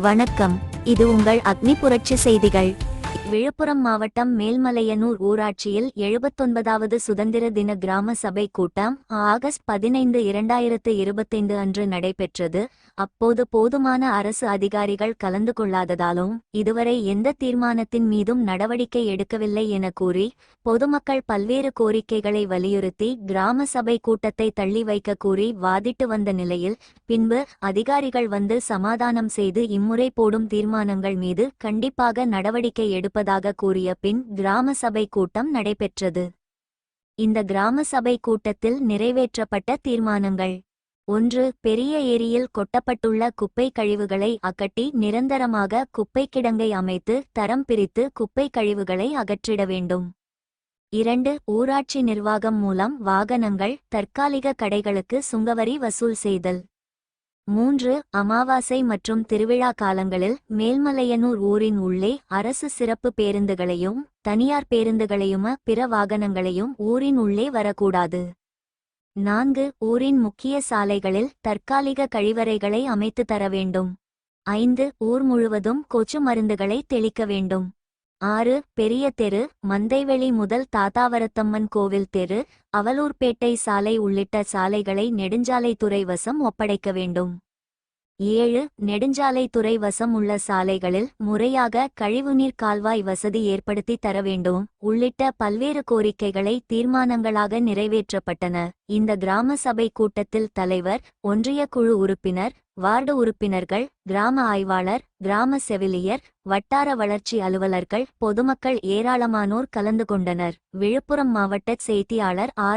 வணக்கம். இது உங்கள் அக்னி புரட்சி செய்திகள். விழுப்புரம் மாவட்டம் மேல்மலையனூர் ஊராட்சியில் எழுபத்தொன்பதாவது சுதந்திர தின கிராம சபை கூட்டம் ஆகஸ்ட் பதினைந்து இரண்டாயிரத்து இருபத்தைந்து அன்று நடைபெற்றது. அப்போது போதுமான அரசு அதிகாரிகள் கலந்து கொள்ளாததாலும் இதுவரை எந்த தீர்மானத்தின் மீதும் நடவடிக்கை எடுக்கவில்லை என கூறி பொதுமக்கள் பல்வேறு கோரிக்கைகளை வலியுறுத்தி கிராம சபை கூட்டத்தை தள்ளி வைக்க கூறி வாதிட்டு வந்த நிலையில் பின்பு அதிகாரிகள் வந்து சமாதானம் செய்து இம்முறை போடும் தீர்மானங்கள் மீது கண்டிப்பாக நடவடிக்கை எடுப்ப இருப்பதாக கூறிய பின் கிராம சபை கூட்டம் நடைபெற்றது. இந்த கிராம சபை கூட்டத்தில் நிறைவேற்றப்பட்ட தீர்மானங்கள். ஒன்று பெரிய ஏரியில் கொட்டப்பட்டுள்ள குப்பை கழிவுகளை அகட்டி நிரந்தரமாக குப்பை கிடங்கை அமைத்து தரம் பிரித்து குப்பை கழிவுகளை அகற்றிட வேண்டும். இரண்டு ஊராட்சி நிர்வாகம் மூலம் வாகனங்கள் தற்காலிக கடைகளுக்கு சுங்கவரி வசூல் செய்தல். மூன்று அமாவாசை மற்றும் திருவிழா காலங்களில் மேல்மலையனூர் ஊரின் உள்ளே அரசு சிறப்பு பேருந்துகளையும் தனியார் பேருந்துகளையும பிற வாகனங்களையும் ஊரின் உள்ளே வரக்கூடாது. நான்கு ஊரின் முக்கிய சாலைகளில் தற்காலிக கழிவறைகளை அமைத்து தர வேண்டும். ஐந்து ஊர் முழுவதும் கொச்சு மருந்துகளை தெளிக்க வேண்டும். ஆறு பெரிய தெரு மந்தைவெளி முதல் தாத்தாவரத்தம்மன் கோவில் தெரு அவலூர்பேட்டை சாலை உள்ளிட்ட சாலைகளை நெடுஞ்சாலைத்துறை வசம் ஒப்படைக்க வேண்டும். ஏழு நெடுஞ்சாலைத்துறை வசம் உள்ள சாலைகளில் முறையாக கழிவுநீர் கால்வாய் வசதி ஏற்படுத்தி தர வேண்டும். உள்ளிட்ட பல்வேறு கோரிக்கைகளை தீர்மானங்களாக நிறைவேற்றப்பட்டன. இந்த கிராம சபை கூட்டத்தில் தலைவர் ஒன்றிய குழு உறுப்பினர் வார்டு உறுப்பினர்கள் கிராம ஆய்வாளர் கிராம செவிலியர் வட்டார வளர்ச்சி அலுவலர்கள் பொதுமக்கள் ஏராளமானோர் கலந்து கொண்டனர். விழுப்புரம் மாவட்ட செய்தியாளர் ஆர்.